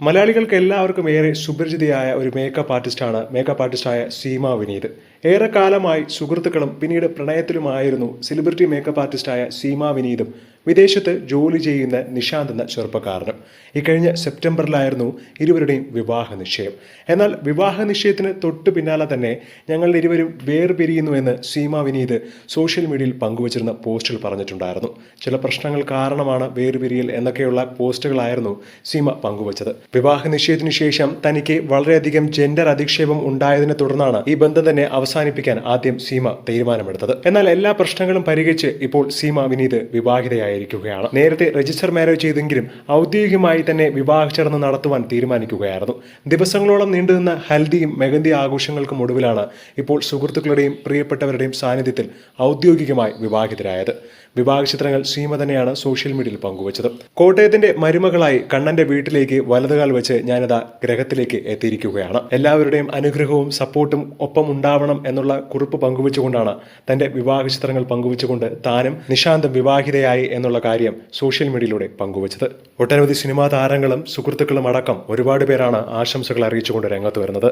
മലയാളികൾക്ക് എല്ലാവർക്കും ഏറെ സുപരിചിതയായ ഒരു മേക്കപ്പ് ആർട്ടിസ്റ്റാണ് മേക്കപ്പ് ആർട്ടിസ്റ്റായ സീമ വിനീത്. ഏറെക്കാലമായി സുഹൃത്തുക്കളും പിന്നീട് പ്രണയത്തിലുമായിരുന്നു സെലിബ്രിറ്റി മേക്കപ്പ് ആർട്ടിസ്റ്റായ സീമ വിനീതും. വിദേശത്ത് ജോലി ചെയ്യുന്ന നിഷാന്ത് എന്ന ചെറുപ്പക്കാരനും. ഇക്കഴിഞ്ഞ സെപ്റ്റംബറിലായിരുന്നു ഇരുവരുടെയും വിവാഹ നിശ്ചയം. എന്നാൽ വിവാഹ നിശ്ചയത്തിന് തൊട്ടു പിന്നാലെ തന്നെ ഞങ്ങൾ ഇരുവരും വേർപിരിയുന്നുവെന്ന് സീമ വിനീത് സോഷ്യൽ മീഡിയയിൽ പങ്കുവച്ചിരുന്ന പോസ്റ്റിൽ പറഞ്ഞിട്ടുണ്ടായിരുന്നു. ചില പ്രശ്നങ്ങൾ കാരണമാണ് വേർപിരിയൽ എന്നൊക്കെയുള്ള പോസ്റ്റുകളായിരുന്നു സീമ പങ്കുവച്ചത്. വിവാഹ നിശ്ചയത്തിനു ശേഷം തനിക്ക് വളരെയധികം ജെൻഡർ അധിക്ഷേപം ഉണ്ടായതിനെ തുടർന്നാണ് ഈ ബന്ധം തന്നെ അവസാനിപ്പിക്കാൻ ആദ്യം സീമ തീരുമാനമെടുത്തത്. എന്നാൽ എല്ലാ പ്രശ്നങ്ങളും പരിഹരിച്ച് ഇപ്പോൾ സീമ വിനീത് വിവാഹിതയായിരിക്കുകയാണ്. നേരത്തെ രജിസ്റ്റർ മാരേജ് ചെയ്തെങ്കിലും ഔദ്യോഗികമായി തന്നെ വിവാഹ ചടങ്ങ് നടത്തുവാൻ തീരുമാനിക്കുകയായിരുന്നു. ദിവസങ്ങളോളം നീണ്ടുനിന്ന ഹൽദിയും മെഹന്തി ആഘോഷങ്ങൾക്കും ഒടുവിലാണ് ഇപ്പോൾ സുഹൃത്തുക്കളുടെയും പ്രിയപ്പെട്ടവരുടെയും സാന്നിധ്യത്തിൽ ഔദ്യോഗികമായി വിവാഹിതരായത്. വിവാഹ ചിത്രങ്ങൾ സീമ തന്നെയാണ് സോഷ്യൽ മീഡിയയിൽ പങ്കുവച്ചത്. കോട്ടയത്തിന്റെ മരുമകളായി കണ്ണന്റെ വീട്ടിലേക്ക് വലതുകാൽ വെച്ച് ഞാനിതാ ഗ്രഹത്തിലേക്ക് എത്തിയിരിക്കുകയാണ്. എല്ലാവരുടെയും അനുഗ്രഹവും സപ്പോർട്ടും ഒപ്പം ഉണ്ടാവണം എന്നുള്ള കുറിപ്പ് പങ്കുവച്ചുകൊണ്ടാണ് തന്റെ വിവാഹ ചിത്രങ്ങൾ പങ്കുവച്ചുകൊണ്ട് താനും നിശാന്തം വിവാഹിതയായി എന്നുള്ള കാര്യം സോഷ്യൽ മീഡിയയിലൂടെ പങ്കുവച്ചത്. ഒട്ടനവധി സിനിമാ താരങ്ങളും സുഹൃത്തുക്കളും അടക്കം ഒരുപാട് പേരാണ് ആശംസകൾ അറിയിച്ചുകൊണ്ട് രംഗത്ത് വരുന്നത്.